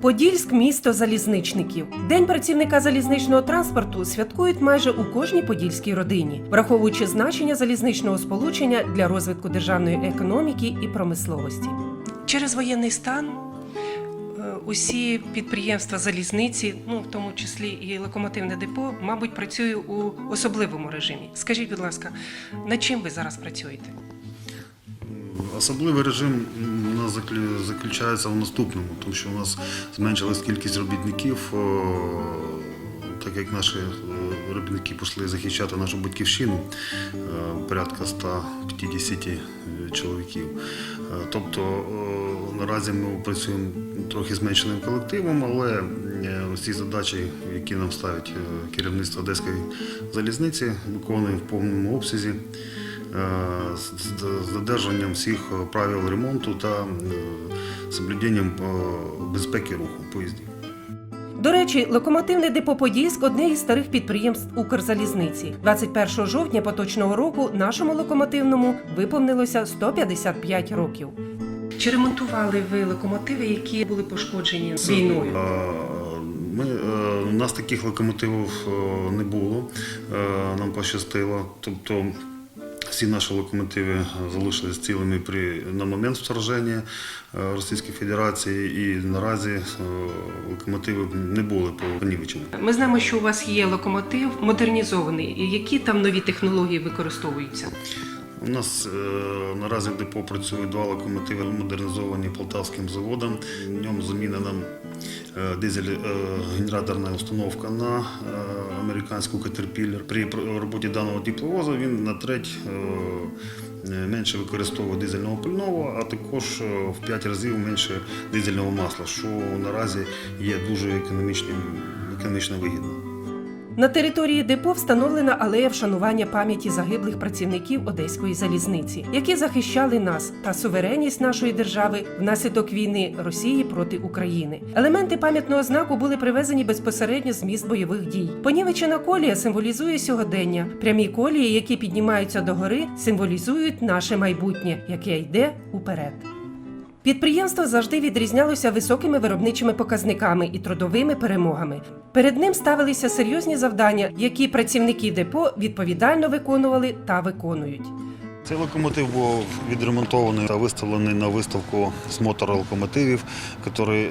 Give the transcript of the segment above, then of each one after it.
Подільськ місто залізничників. День працівника залізничного транспорту святкують майже у кожній подільській родині, враховуючи значення залізничного сполучення для розвитку державної економіки і промисловості. Через воєнний стан е, усі підприємства залізниці, ну в тому числі і локомотивне депо, мабуть, працює у особливому режимі. Скажіть, будь ласка, над чим ви зараз працюєте? Особливий режим у нас заключається в наступному, тому що у нас зменшилась кількість робітників, так як наші е, робітники пішли захищати нашу батьківщину, е, порядка 150 чоловіків. Е, Тобто е, наразі ми працюємо трохи зменшеним колективом, але усі задачі, які нам ставить керівництво Одеської залізниці, виконуємо в повному обсязі з з- додержанням всіх е, правил ремонту та е, соблюденням е, безпеки руху поїздів. До речі, локомотивне депо Подільськ одне із старих підприємств Укрзалізниці. 21 жовтня поточного року нашому локомотивному виповнилося 155 років. Чи ремонтували ви локомотиви, які були пошкоджені війною? Е, Ми, е, у нас таких локомотивів е, не було, е, нам пощастило. Тобто всі наші локомотиви залишились цілими при, на момент вторження е, Російської Федерації і наразі е, локомотиви не були понівечені. Ми знаємо, що у вас є локомотив модернізований. Які там нові технології використовуються? У нас е, наразі в депо працюють два локомотиви модернізовані полтавським заводом. В ньому замінена е, дизель е, установка на е, американську Caterpillar. При роботі даного тепловоза він на треть менше використовує дизельного пального, а також в 5 разів менше дизельного масла, що наразі є дуже економічним, економічно вигідним. На території депо встановлена алея вшанування пам'яті загиблих працівників Одеської залізниці, які захищали нас та суверенність нашої держави внаслідок війни Росії проти України. Елементи пам'ятного знаку були привезені безпосередньо з міст бойових дій. Понівечена колія символізує сьогодення. Прямі колії, які піднімаються догори, символізують наше майбутнє, яке йде уперед. Підприємство завжди відрізнялося високими виробничими показниками і трудовими перемогами. Перед ним ставилися серйозні завдання, які працівники депо відповідально виконували та виконують. Цей локомотив був відремонтований та виставлений на виставку смотра локомотивів, який е,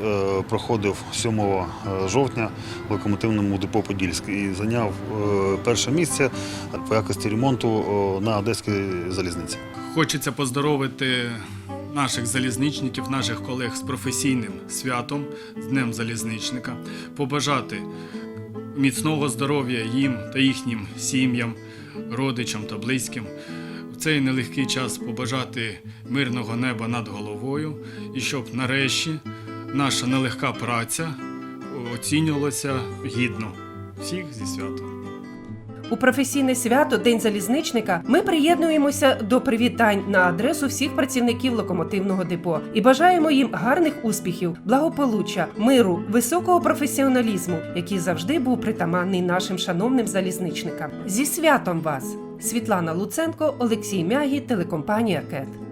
проходив 7 жовтня в локомотивному депо Подільськ і зайняв е, перше місце по якості ремонту е, на Одеській залізниці. Хочеться поздоровити наших залізничників, наших колег з професійним святом, з Днем залізничника, побажати міцного здоров'я їм та їхнім сім'ям, родичам та близьким. В цей нелегкий час побажати мирного неба над головою і щоб нарешті наша нелегка праця оцінювалася гідно. Всіх зі святом. У професійне свято День залізничника ми приєднуємося до привітань на адресу всіх працівників локомотивного депо і бажаємо їм гарних успіхів, благополуччя, миру, високого професіоналізму, який завжди був притаманний нашим шановним залізничникам. Зі святом вас! Світлана Луценко, Олексій Мягі, телекомпанія КЕТ.